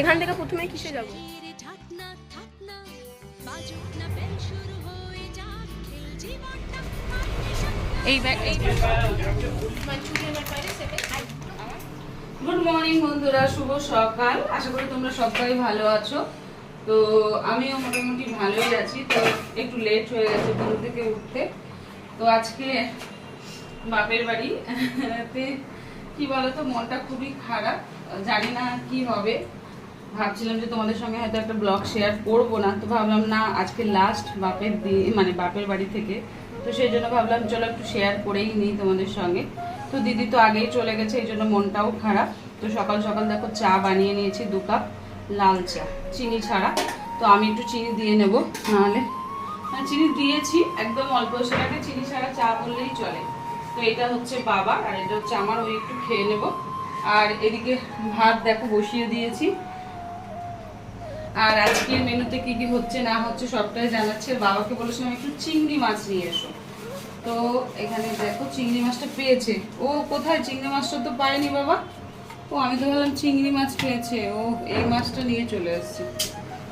এখান থেকে প্রথমে কিসে যাব? এই গুড মর্নিং বন্ধুরা। শুভ সকাল। আশা করি তোমরা সবাই ভালো আছো। তো আমিও মোটামুটি ভালোই আছি। তো একটু লেট হয়ে গেছে ঘুম থেকে উঠতে। তো আজকে বাপের বাড়ি কি বলতো মনটা খুবই খারাপ। জানি না কি হবে। ভাবছিলাম যে তোমাদের সঙ্গে হয়তো একটা ব্লগ শেয়ার করব না, তো ভাবলাম না, আজকে লাস্ট বাপের দি মানে বাপের বাড়ি থেকে। তো সেই জন্য ভাবলাম, চলো একটু শেয়ার করেই নিই তোমাদের সঙ্গে। তো দিদি তো আগেই চলে গেছে, এই জন্য মনটাও খারাপ। তো সকাল সকাল দেখো, চা বানিয়ে নিয়েছি দু কাপ লাল চা, চিনি ছাড়া। তো আমি একটু চিনি দিয়ে নেব, নাহলে চিনি দিয়েছি, একদম অল্প, সেটাকে চিনি ছাড়া চা বললেই চলে। তো এটা হচ্ছে বাবা আর এটা হচ্ছে আমার, ওই একটু খেয়ে নেব। আর এদিকে ভাত দেখো বসিয়ে দিয়েছি। আর আজকের মেনুতে কি কি হচ্ছে না হচ্ছে সবটাই জানাচ্ছে। বাবাকে বলেছিলাম একটু চিংড়ি মাছ নিয়ে এসো। তো এখানে দেখো চিংড়ি মাছটা পেয়েছে। ও কোথায়? চিংড়ি মাছটা তো পায়নি বাবা। ও, আমি তো ভাবলাম চিংড়ি মাছ পেয়েছে। ও, এই মাছটা নিয়ে চলে এসছে।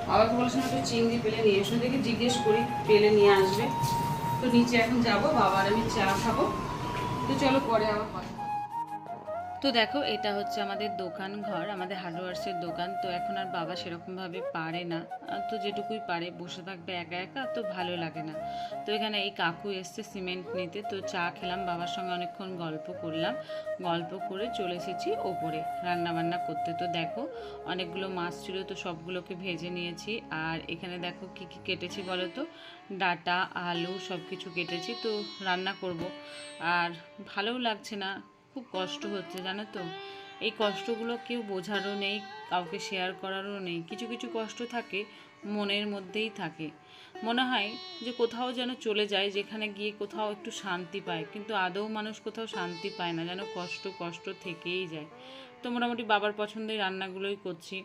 বাবাকে বলেছিলাম একটু চিংড়ি পেলে নিয়ে এসো। দেখে জিজ্ঞেস করি, পেলে নিয়ে আসবে। তো নিচে এখন যাব। বাবার আমি চা খাব। তো চলো পরে আবার কথা। তো দেখো, এটা হচ্ছে আমাদের দোকান ঘর, আমাদের হার্ডওয়ার্সের দোকান। তো এখন আর বাবা সেরকমভাবে পারে না। তো যেটুকুই পারে, বসে থাকবে একা একা, তো ভালো লাগে না। তো এখানে এই কাকু এসছে সিমেন্ট নিতে। তো চা খেলাম, বাবার সঙ্গে অনেকক্ষণ গল্প করলাম। গল্প করে চলে এসেছি ওপরে রান্না বান্না করতে। তো দেখো, অনেকগুলো মাছ ছিল, তো সবগুলোকে ভেজে নিয়েছি। আর এখানে দেখো, কি কি কেটেছি বলো তো? ডাটা, আলু সব কিছু কেটেছি। তো রান্না করব। আর ভালোও লাগছে না। খুব কষ্ট হচ্ছে, জানো তো? এই কষ্টগুলো কেউ বোঝারও নেই, কাউকে শেয়ার করারও নেই। কিছু কিছু কষ্ট থাকে, মনের মধ্যেই থাকে। মনে হয় যে কোথাও যেন চলে যায়, যেখানে গিয়ে কোথাও একটু শান্তি পায়। কিন্তু আদৌ মানুষ কোথাও শান্তি পায় না, যেন কষ্ট কষ্ট থেকেই যায়। তো মোটামুটি বাবার পছন্দের রান্নাগুলোই করছি।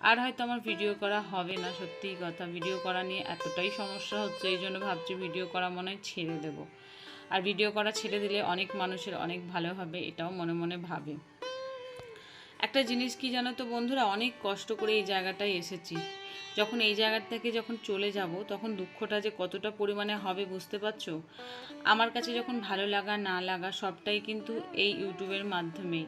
আর হয়তো আমার ভিডিও করা হবে না, সত্যিই কথা। ভিডিও করা নিয়ে এতটাই সমস্যা হচ্ছে, এই জন্য ভাবছি ভিডিও করা মনে হয় ছেড়ে দেবো। আর ভিডিও করা ছেড়ে দিলে অনেক মানুষের অনেক ভালো হবে, এটাও মনে মনে ভাবে। একটা জিনিস কি জানো তো বন্ধুরা, অনেক কষ্ট করে এই জায়গাটায় এসেছি। যখন এই জায়গা থেকে যখন চলে যাব, তখন দুঃখটা যে কতটা পরিমাণে হবে বুঝতে পারছ? আমার কাছে যখন ভালো লাগা না লাগা সবটাই কিন্তু এই ইউটিউবের মাধ্যমেই।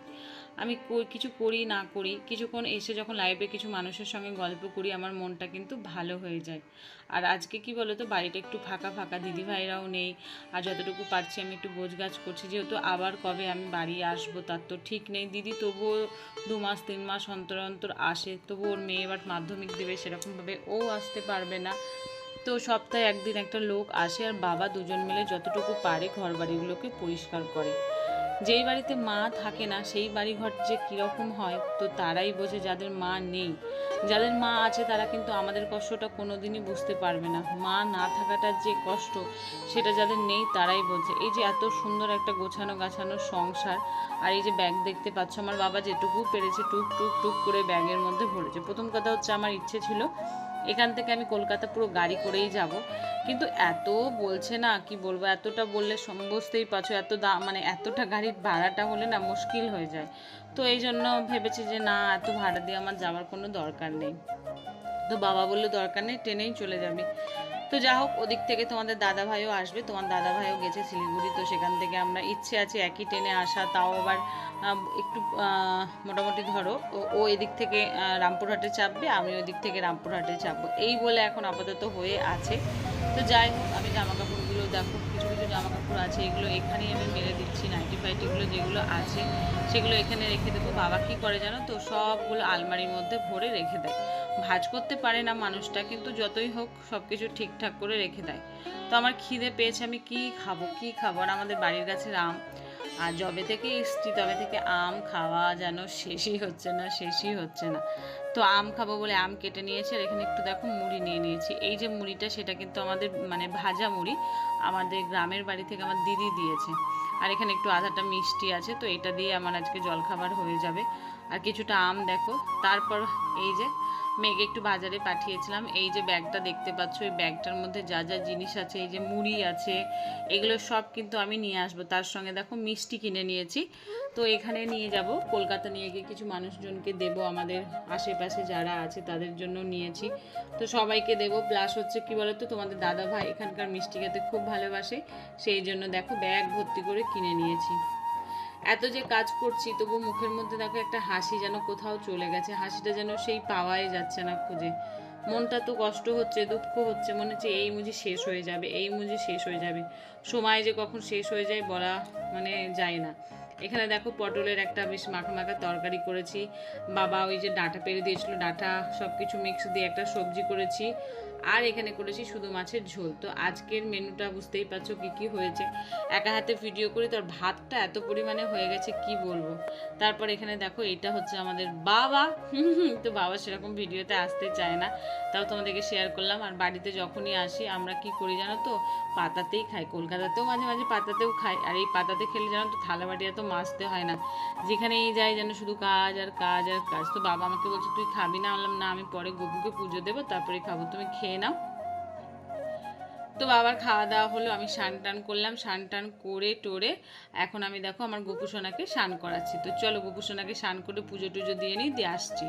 আমি কিছু করি, না করি। কিছুক্ষণ এসে যখন লাইভে কিছু মানুষের সঙ্গে গল্প করি, আমার মনটা কিন্তু ভালো হয়ে যায়। আর আজকে কি বলো তো বাড়িটা একটু ফাঁকা ফাঁকা দিদি ভাইরাও নেই। আর যতটুকু পারছি, আমি একটু গাছ করছি। যেহেতু আবার কবে আমি বাড়ি আসব, তার তো ঠিক নেই। দিদি তবুও দু মাস, তিন মাস অন্তর অন্তর আসে। তবু ওর মেয়ে এবার মাধ্যমিক দেবে, সেরকমভাবে ও আসতে পারবে না। তো সপ্তাহে একদিন একটা লোক আসে, আর বাবা দুজন মিলে যতটুকু পারে ঘর বাড়িগুলোকে পরিষ্কার করে। যেই বাড়িতে মা থাকে না, সেই বাড়িঘর যে কীরকম হয়, তো তারাই বোঝে যাদের মা নেই। যাদের মা আছে, তারা কিন্তু আমাদের কষ্টটা কোনোদিনই বুঝতে পারবে না। মা না থাকাটার যে কষ্ট, সেটা যাদের নেই, তারাই বোঝে। এই যে এত সুন্দর একটা গোছানো গাছানো সংসার, আর এই যে ব্যাগ দেখতে পাচ্ছ, আমার বাবা যেটুকু পেরেছে, টুক টুক টুক করে ব্যাগের মধ্যে ভরেছে। প্রথম কথা হচ্ছে, আমার ইচ্ছে ছিল এখান থেকে আমি কলকাতা পুরো গাড়ি করেই যাব। কিন্তু এত বলছে না, কি বলব, এতটা বললে বুঝতেই পারছ এত দা মানে এতটা গাড়ির ভাড়াটা হলে না মুশকিল হয়ে যায়। তো এই জন্য ভেবেছি যে না, এত ভাড়া দিয়ে আমার যাওয়ার কোনো দরকার নেই। তো বাবা বলল, দরকার নেই, ট্রেনেই চলে যাবে। তো যা হোক, ওদিক থেকে তোমাদের দাদা ভাইও আসবে। তোমার দাদা ভাইও গেছে শিলিগুড়ি, তো সেখান থেকে আমরা ইচ্ছে আছে একই ট্রেনে আসা। তাও আবার একটু মোটামুটি ধরো, ও- এদিক থেকে রামপুরহাটে চাপবে আমি ওই দিক থেকে রামপুরহাটে চাপবো। এই বলে এখন আপাতত হয়ে আছে। তো যাই হোক, আমি জামা কাপড়গুলো দেখো, কিছু কিছু জামা কাপড় আছে, এগুলো এখানেই আমি মেরে দিচ্ছি নাইটি ফাইটিগুলো যেগুলো আছে, সেগুলো এখানে রেখে দেবো। বাবা কী করে জানো তো, সবগুলো আলমারির মধ্যে ভরে রেখে দেয়। ভাজ করতে পারে না মানুষটা, কিন্তু যতই হোক সব কিছু ঠিকঠাক করে রেখে দেয়। তো আমার খিদে পেয়েছে, আমি কি খাব কি খাব? আর আমাদের বাড়ির গাছের আম। আর যবে থেকে এসছি, তবে থেকে আম খাওয়া যেন শেষই হচ্ছে না, শেষই হচ্ছে না। তো আম খাব বলে আম কেটে নিয়েছি, আর এখানে একটু দেখো মুড়ি নিয়ে নিয়েছি। এই যে মুড়িটা, সেটা কিন্তু আমাদের মানে ভাজা মুড়ি, আমাদের গ্রামের বাড়ি থেকে আমার দিদি দিয়েছে। আর এখানে একটু আধাটা মিষ্টি আছে, তো এটা দিয়ে আমার আজকে জলখাবার হয়ে যাবে। আর কিছুটা আম দেখো, তারপর এই যে মেয়েকে একটু বাজারে পাঠিয়েছিলাম। এই যে ব্যাগটা দেখতে পাচ্ছ, এই ব্যাগটার মধ্যে যা যা জিনিস আছে, এই যে মুড়ি আছে, এগুলো সব কিন্তু আমি নিয়ে আসব। তার সঙ্গে দেখো মিষ্টি কিনে নিয়েছি। তো এখানে নিয়ে যাব। কলকাতা নিয়ে গিয়ে কিছু মানুষজনকে দেব আমাদের আশেপাশে যারা আছে, তাদের জন্য নিয়েছি। তো সবাইকে দেবো। প্লাস হচ্ছে কি বলতো, তোমাদের দাদা ভাই এখানকার মিষ্টি খেতে খুব ভালোবাসে। সেই জন্য দেখো ব্যাগ ভর্তি করে কিনে নিয়েছি। এত যে কাজ করছি, তবু মুখের মধ্যে দেখো একটা হাসি যেন কোথাও চলে গেছে, হাসিটা যেন সেই পাওয়াই যাচ্ছে না খুঁজে। মনটা তো কষ্ট হচ্ছে, দুঃখ হচ্ছে, মনে হচ্ছে এই মুজি শেষ হয়ে যাবে, এই মুজি শেষ হয়ে যাবে। সময় যে কখন শেষ হয়ে যায় বলা মানে যায় না। এখানে দেখো পটলের একটা বেশ মাখা মাখা তরকারি করেছি। বাবা ওই যে ডাঁটা পেরে দিয়েছিল, ডাঁটা সব কিছু মিক্স দিয়ে একটা সবজি করেছি। আর এখানে করেছি শুধু মাছের ঝোল। তো আজকের মেনুটা বুঝতেই পারছ কী কী হয়েছে। একা হাতে ভিডিও করি, তোর ভাতটা এত পরিমাণে হয়ে গেছে, কি বলব? তারপর এখানে দেখো, এটা হচ্ছে আমাদের বাবা। তো বাবা সেরকম ভিডিওতে আসতে চায় না। তাও তোমাদেরকে শেয়ার করলাম। আর বাড়িতে যখনই আসি, আমরা কি করি জানো তো? পাতাতেই খাই। কলকাতাতেও মাঝে মাঝে পাতাতেও খাই। আর এই পাতাতে খেলে জানো তো থালা বাটি এত মাজতে হয় না। যেখানেই যাই যেন শুধু কাজ আর কাজ আর কাজ। তো বাবা আমাকে বলছে, তুই খাবি না? বললাম, না, আমি পরে গপুকে পুজো দেবো, তারপরে খাব। তুমি খেয়ে নাও। তো বাবার খাওয়া দাওয়া হলো, আমি স্নান টান করলাম। স্নান টান করে টোরে এখন আমি দেখো আমার গোপুসোনাকে স্নান করাচ্ছি। তো চলো গোপুসোনাকে স্নান করে পুজো টুজো দিয়ে নিই, দিয়ে আসছি।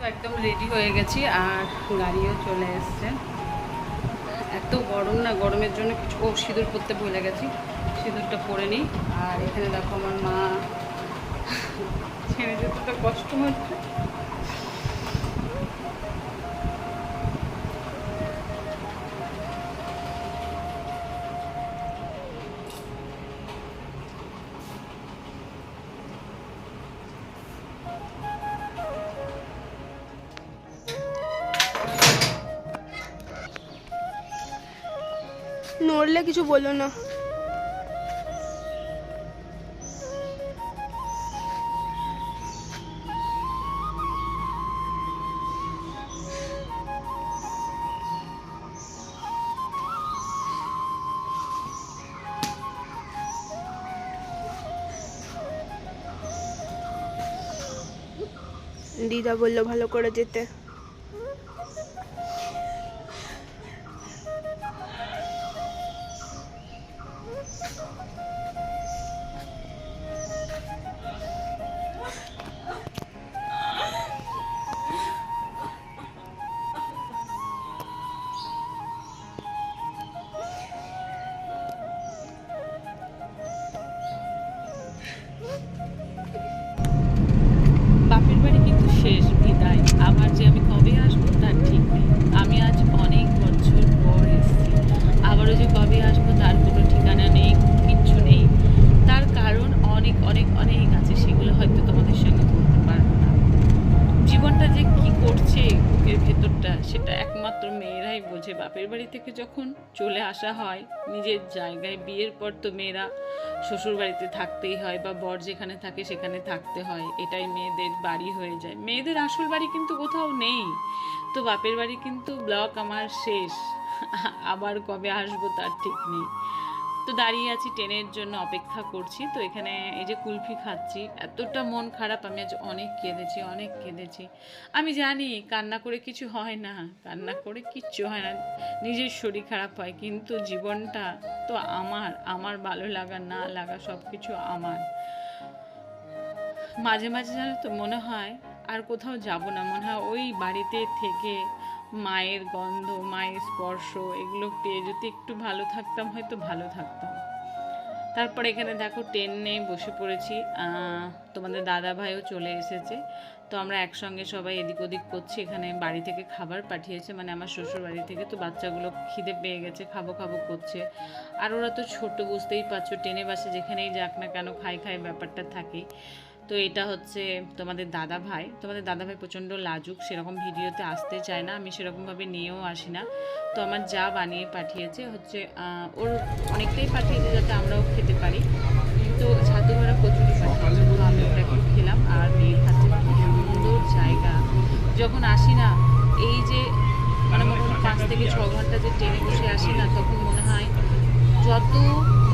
তো একদম রেডি হয়ে গেছি আর গাড়িও চলে এসছে। এত গরম না, গরমের জন্য কিছু ও সিঁদুর পরতে ভুলে গেছি। সিঁদুরটা পরে নিই। আর এখানে দেখো আমার মা। ছেড়ে যেতে তো কষ্ট হচ্ছে। নড়লে কিছু বলো না। দিদা বলল ভালো করে যেতে। থেকে যখন চলে আসা হয়, নিজের জায়গায় বিয়ের পর তো মেয়েরা শ্বশুরবাড়িতে থাকতেই হয় বা বর যেখানে থাকে সেখানে থাকতে হয়, এটাই মেয়েদের বাড়ি হয়ে যায়। মেয়েদের আসল বাড়ি কিন্তু কোথাও নেই, তো বাপের বাড়ি কিন্তু ব্লক আমার শেষ, আবার কবে আসব তার ঠিক নেই। তো দাঁড়িয়ে আছি ট্রেনের জন্য অপেক্ষা করছি। তো এখানে এই যে কুলফি খাচ্ছি, এতটা মন খারাপ, আমি আজ অনেক কেঁদেছি অনেক কেঁদেছি। আমি জানি কান্না করে কিছু হয় না, কান্না করে কিচ্ছু হয় না, নিজের শরীর খারাপ হয়, কিন্তু জীবনটা তো আমার আমার ভালো লাগা, না লাগা সব কিছু আমার। মাঝে মাঝে জানো তো মনে হয় আর কোথাও যাব না, মনে হয় ওই বাড়িতে থেকে মায়ের গন্ধ, মায়ের স্পর্শ এগুলো পেয়ে যদি একটু ভালো থাকতাম, হয়তো ভালো থাকতাম। তারপর এখানে দেখো ট্রেনে বসে পড়েছি। তোমাদের দাদা ভাইও চলে এসেছে। তো আমরা একসঙ্গে সবাই এদিক ওদিক করছি। এখানে বাড়ি থেকে খাবার পাঠিয়েছে মানে আমার শ্বশুর বাড়ি থেকে তো বাচ্চাগুলো খিদে পেয়ে গেছে, খাব খাব করছে। আর ওরা তো ছোট, বুঝতেই পারছ ট্রেনে বাসে যেখানেই যাক না কেন, খাই খাই ব্যাপারটা থাকেই। তো এটা হচ্ছে তোমাদের দাদা ভাই তোমাদের দাদা ভাই প্রচণ্ড লাজুক, সেরকম ভিডিওতে আসতে চায় না, আমি সেরকমভাবে নিয়েও আসি না। তো আমার যা বানিয়ে পাঠিয়েছে হচ্ছে ওর অনেকটাই পাঠিয়েছে যাতে আমরাও খেতে পারি। তো ছাতু ভরা কচুরি পাঠিয়েছে আমি ওটা একটু খেলাম আর মেয়ে খাচ্ছে কি সুন্দর জায়গা। যখন আসি না, এই যে মানে মোটামুটি পাঁচ থেকে ছ ঘণ্টা যে ট্রেনে বসে আসি না, তখন মনে হয় যত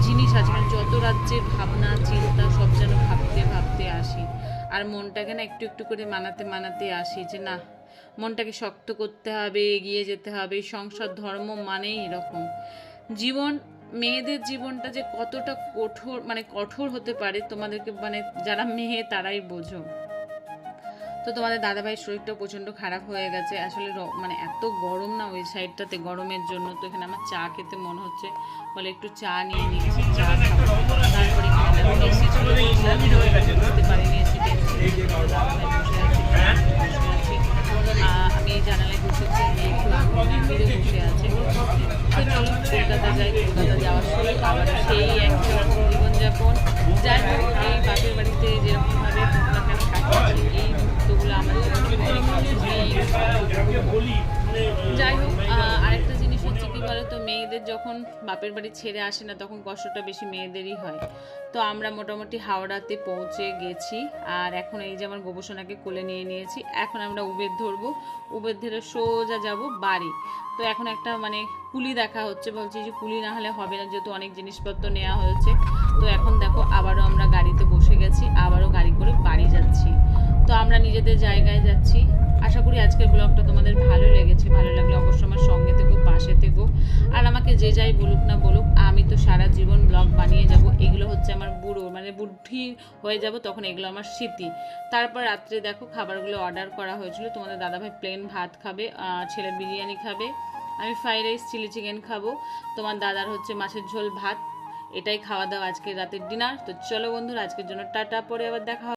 জিনিস আছে মানে যত রাজ্যের ভাবনা, চিন্তা, সব যেন আর মনটাকে না একটু একটু করে মানাতে মানাতে আসি যে না, মনটাকে শক্ত করতে হবে, এগিয়ে যেতে হবে। সংসার, ধর্ম মানেই এরকম। জীবন, মেয়েদের জীবনটা যে কতটা কঠোর মানে কঠোর হতে পারে তোমাদেরকে মানে যারা মেয়ে তারাই বোঝো। তো তোমাদের দাদাভাইয়ের শরীরটা প্রচণ্ড খারাপ হয়ে গেছে। আসলে মানে এত গরম না ওই সাইডটাতে গরমের জন্য। তো এখানে আমার চা খেতে মনে হচ্ছে। বলে একটু চা নিয়ে নিয়েছি চা তারপরে এসিতে মেয়েদের যখন বাপের বাড়ি ছেড়ে আসে না, তখন কষ্টটা বেশি মেয়েদেরই হয়। তো আমরা মোটামুটি হাওড়াতে পৌঁছে গেছি। আর এখন এই যে আমার গোবসোনাকে কোলে নিয়ে নিয়েছি, এখন আমরা উবের ধরবো। উবের ধরে সোজা যাব বাড়ি। তো এখন একটা মানে কুলি দেখা হচ্ছে বলছি যে কুলি না হলে হবে না, যেহেতু অনেক জিনিসপত্র নেওয়া হয়েছে। তো এখন দেখো, আবারও আমরা গাড়িতে বসে গেছি, আবারও গাড়ি করে বাড়ি যাচ্ছি। তো আমরা নিজেদের জায়গায় যাচ্ছি। আশা করি আজকের ব্লগটা তোমাদের ভালো লেগেছে, ভালো লাগলে অবশ্যই আমার সঙ্গে যে যাই বলুক না বলুক, আমি তো সারা জীবন ব্লগ বানিয়ে যাব, এগুলো হচ্ছে আমার বুড়ো মানে বুদ্ধি হয়ে যাব, তখন এগুলো আমার স্মৃতি তারপর রাত্রে দেখো খাবারগুলো অর্ডার করা হয়েছিল, তোমাদের দাদাভাই প্লেন ভাত খাবে ছেলে বিরিয়ানি খাবে, আমি ফ্রাইড রাইস চিলি চিকেন খাব, তোমার দাদার হচ্ছে মাছের ঝোল ভাত, এটাই খাওয়া দাওয়া আজকে রাতের ডিনার তো চলো বন্ধুরা, আজকের জন্য টাটা, পরে আবার দেখা।